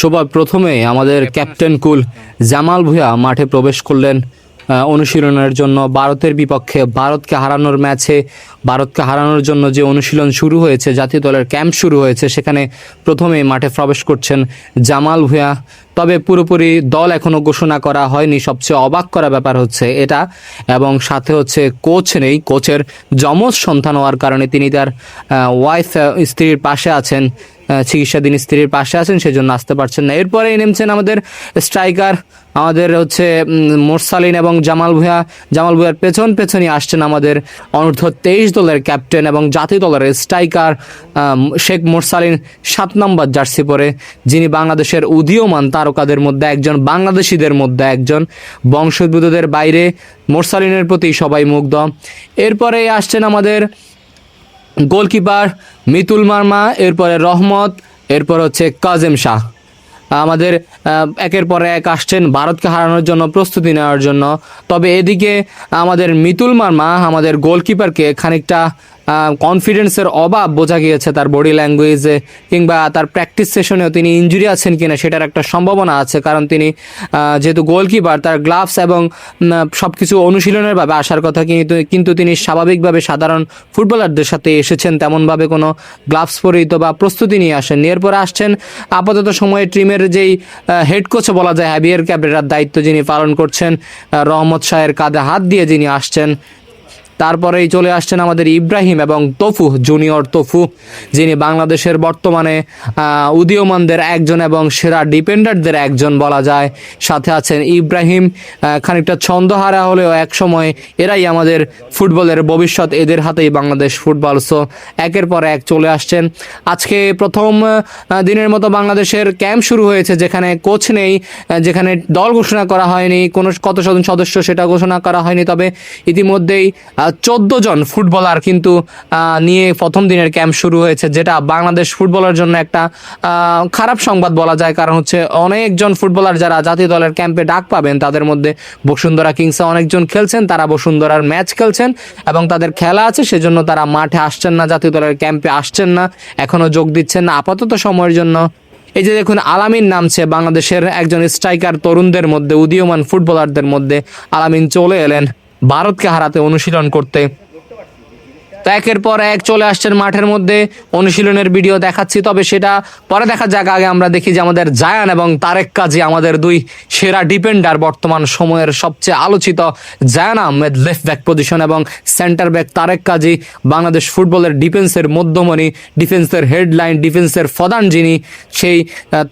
সবার প্রথমে আমাদের ক্যাপ্টেন কুল জামাল ভুয়া মাঠে প্রবেশ করলেন অনুশীলনের জন্য। ভারতের বিপক্ষে ভারতকে হারানোর ম্যাচে ভারতকে হারানোর জন্য যে অনুশীলন শুরু হয়েছে জাতীয় দলের ক্যাম্প শুরু হয়েছে সেখানে প্রথমেই মাঠে প্রবেশ করছেন জামাল ভুঁইয়া। তবে পুরোপুরি দল এখনও ঘোষণা করা হয়নি। সবচেয়ে অবাক করা ব্যাপার হচ্ছে এটা এবং সাথে হচ্ছে কোচ নেই। কোচের যমজ সন্তান হওয়ার কারণে তিনি তার ওয়াইফ স্ত্রীর পাশে আছেন চিকিৎসাধীন স্ত্রীর পাশে আছেন, সেজন্য আসতে পারছেন না। এরপরে নেমছেন আমাদের স্ট্রাইকার আমাদের হচ্ছে মোরসালিন এবং জামাল ভুঁইয়া। জামাল ভুঁইয়ার পেছন পেছনই আসছেন আমাদের অনূর্ধ্ব তেইশ দলের ক্যাপ্টেন এবং জাতীয় দলের স্ট্রাইকার শেখ মোরসালিন, সাত নম্বর জার্সি পরে, যিনি বাংলাদেশের উদীয়মান তারকাদের মধ্যে একজন, বাংলাদেশিদের মধ্যে একজন বংশোদ্ভূতদের বাইরে মোরসালিনের প্রতি সবাই মুগ্ধ। এরপরে আসছেন আমাদের গোলকিপার মিতুল মার্মা, এরপরে রহমত, এরপর হচ্ছে কাজেম শাহ। আমাদের একের পর এক আসছেন, ভারতকে হারানোর জন্য প্রস্তুতি নেওয়ার জন্য। তবে এদিকে আমাদের মিতুল মার্মা, আমাদের গোলকিপারকে খানিকটা কনফিডেন্সের অভাব বোঝা গিয়েছে তার বডি ল্যাঙ্গুয়েজে কিংবা তার প্র্যাকটিস সেশনেও তিনি ইঞ্জুরি আছেন কিনা সেটার একটা সম্ভাবনা আছে। কারণ তিনি যেহেতু গোলকিপার তার গ্লাভস এবং সব কিছু অনুশীলনের ভাবে আসার কথা কিন্তু কিন্তু তিনি স্বাভাবিকভাবে সাধারণ ফুটবলারদের সাথে এসেছেন। তেমনভাবে কোনো গ্লাভস পরিহিত বা প্রস্তুতি নিয়ে আসেন এরপর আসছেন আপাতত সময়ে টিমের যেই হেড কোচ বলা যায় হ্যাভিয়ার ক্যাবরেরার দায়িত্ব যিনি পালন করছেন রহমত শাহের কাঁধে হাত দিয়ে যিনি আসছেন তারপরেই চলে আসছেন আমাদের ইব্রাহিম এবং তফু, জুনিয়র তফু, যিনি বাংলাদেশের বর্তমানে উদীয়মানদের একজন এবং সেরা ডিপেন্ডারদের একজন বলা যায়। সাথে আছেন ইব্রাহিম খানিকটা ছন্দহারা হলেও এক সময় এরাই আমাদের ফুটবলের ভবিষ্যৎ, এদের হাতেই বাংলাদেশ ফুটবল। সো একের পর এক চলে আসছেন। আজকে প্রথম দিনের মতো বাংলাদেশের ক্যাম্প শুরু হয়েছে, যেখানে কোচ নেই যেখানে দল ঘোষণা করা হয়নি, কোনো কত সদস্য সেটা ঘোষণা করা হয়নি, তবে ইতিমধ্যেই চোদ্দ জন ফুটবলার কিন্তু নিয়ে প্রথম দিনের ক্যাম্প শুরু হয়েছে, যেটা বাংলাদেশ ফুটবলের জন্য একটা খারাপ সংবাদ বলা যায়। কারণ হচ্ছে অনেকজন ফুটবলার যারা জাতীয় দলের ক্যাম্পে ডাক পাবেন, তাদের মধ্যে বসুন্ধরা কিংসে অনেকজন খেলছেন, তারা বসুন্ধরার ম্যাচ খেলছেন এবং তাদের খেলা আছে, সেজন্য তারা মাঠে আসছেন না, জাতীয় দলের ক্যাম্পে আসছেন না, এখনও যোগ দিচ্ছেন না, আপাতত সময়ের জন্য। এই যে দেখুন, আলামিন নামছে বাংলাদেশের একজন স্ট্রাইকার তরুণদের মধ্যে, উদীয়মান ফুটবলারদের মধ্যে, আলামিন চলে এলেন। ভারতকে হারাতে অনুশীলন করতে তো একের পর এক চলে আসছেন মাঠের মধ্যে। অনুশীলনের ভিডিও দেখাচ্ছি, তবে সেটা পরে দেখা যাক। আগে আমরা দেখি যে আমাদের জায়ান এবং তারেক কাজী আমাদের দুই সেরা ডিপেন্ডার বর্তমান সময়ের সবচেয়ে আলোচিত Zayan Ahmed left back position এবং সেন্টার ব্যাক তারেক কাজী। বাংলাদেশ ফুটবলের ডিফেন্সের মধ্যমণি ডিফেন্সের হেডলাইন ডিফেন্সের প্রধান যিনি, সেই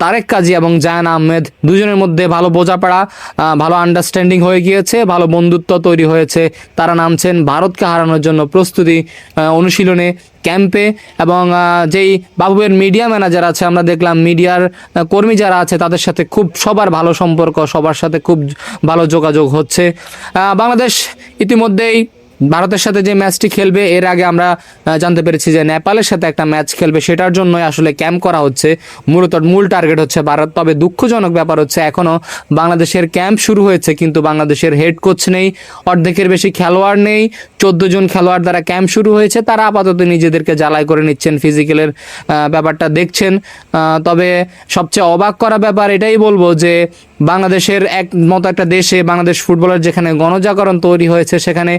তারেক কাজী এবং জায়ান আহমেদ দুজনের মধ্যে ভালো বোঝাপড়া ভালো আন্ডারস্ট্যান্ডিং হয়ে গিয়েছে, ভালো বন্ধুত্ব তৈরি হয়েছে। তারা নামছেন ভারতকে হারানোর জন্য প্রস্তুতি। অনুশীলনে ক্যাম্পে এবং যেই বাবুয়ের মিডিয়া ম্যানেজার আছে, আমরা দেখলাম মিডিয়ার কর্মী যারা আছে, তাদের সাথে খুব সবার ভালো সম্পর্ক, সবার সাথে খুব ভালো যোগাযোগ হচ্ছে। বাংলাদেশ ইতিমধ্যেই ভারতের সাথে যে ম্যাচটি খেলবে, এর আগে আমরা জানতে পেরেছি যে নেপালের সাথে একটা ম্যাচ খেলবে, সেটার জন্যই আসলে ক্যাম্প করা হচ্ছে। মূলত মূল টার্গেট হচ্ছে ভারত, তবে দুঃখজনক ব্যাপার হচ্ছে এখনও বাংলাদেশের ক্যাম্প শুরু হয়েছে, কিন্তু বাংলাদেশের হেড কোচ নেই, অর্ধেকের বেশি খেলোয়াড় নেই, চোদ্দ জন খেলোয়াড় দ্বারা ক্যাম্প শুরু হয়েছে, তারা আপাতত নিজেদেরকে জ্বালাই করে নিচ্ছেন ফিজিক্যালের ব্যাপারটা দেখছেন। তবে সবচেয়ে অবাক করা ব্যাপার এটাই বলব যে বাংলাদেশের এক মতো একটা দেশে বাংলাদেশ ফুটবলের যেখানে গণজাগরণ তৈরি হয়েছে, সেখানে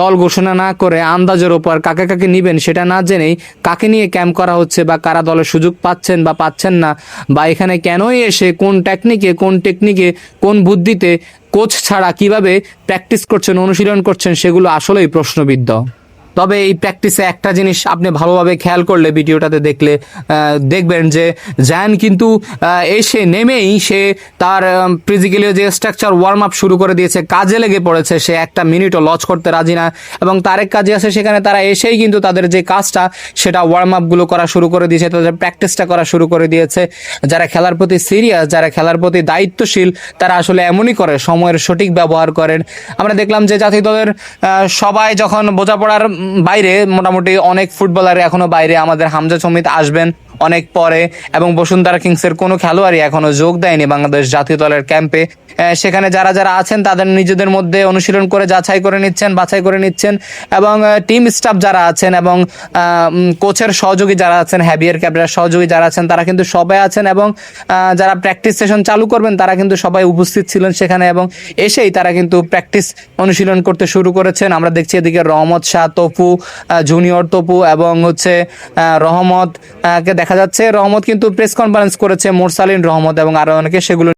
দল ঘোষণা না করে আন্দাজের ওপর কাকে কাকে নিবেন সেটা না জেনেই কাকে নিয়ে ক্যাম্প করা হচ্ছে বা কারা দলের সুযোগ পাচ্ছেন বা পাচ্ছেন না বা এখানে কেনই এসে কোন টেকনিকে কোন টেকনিকে কোন বুদ্ধিতে কোচ ছাড়া কীভাবে প্র্যাকটিস করছেন, অনুশীলন করছেন, সেগুলো আসলেই প্রশ্নবিদ্ধ। তবে এই প্র্যাকটিসে একটা জিনিস আপনি ভালোভাবে খেয়াল করলে ভিডিওটাতে দেখলে দেখবেন যে জ্যান কিন্তু এসে নেমেই সে তার ফিজিক্যালি যে স্ট্রাকচার ওয়ার্ম আপ শুরু করে দিয়েছে, কাজে লেগে পড়েছে, সে একটা মিনিটও লজ করতে রাজি না। এবং তারেক কাজে আছে, সেখানে তারা এসেই কিন্তু তাদের যে কাজটা, সেটা ওয়ার্ম আপগুলো করা শুরু করে দিয়েছে, তাদের প্র্যাকটিসটা করা শুরু করে দিয়েছে। যারা খেলার প্রতি সিরিয়াস যারা খেলার প্রতি দায়িত্বশীল, তারা আসলে এমনই করে, সময়ের সঠিক ব্যবহার করেন। আমরা দেখলাম যে জাতীয় দলের সবাই যখন বোঝাপড়ার বাইরে মোটামুটি অনেক ফুটবলার এখনও বাইরে। আমাদের হামজা সমিত আসবেন। অনেক পরে এবং বসুন্ধরা কিংসের কোনো খেলোয়াড়ই এখনও যোগ দেয়নি বাংলাদেশ জাতীয় দলের ক্যাম্পে। সেখানে যারা যারা আছেন তাদের নিজেদের মধ্যে অনুশীলন করে যাচাই করে নিচ্ছেন বাছাই করে নিচ্ছেন এবং টিম স্টাফ যারা আছেন এবং কোচের সহযোগী যারা আছেন হ্যাবিয়ার ক্যাবরার সহযোগী যারা আছেন তারা কিন্তু সবাই আছেন এবং যারা প্র্যাকটিস সেশন চালু করবেন তারা কিন্তু সবাই উপস্থিত ছিলেন সেখানে এবং এসেই তারা কিন্তু প্র্যাকটিস অনুশীলন করতে শুরু করেছেন। আমরা দেখছি এদিকে রহমত শাহ তপু জুনিয়র তপু এবং হচ্ছে আহ, রহমত কে দেখা যাচ্ছে। রহমত কিন্তু প্রেস কনফারেন্স করেছে মোরসালিন রহমত এবং আরও অনেকে সেগুলো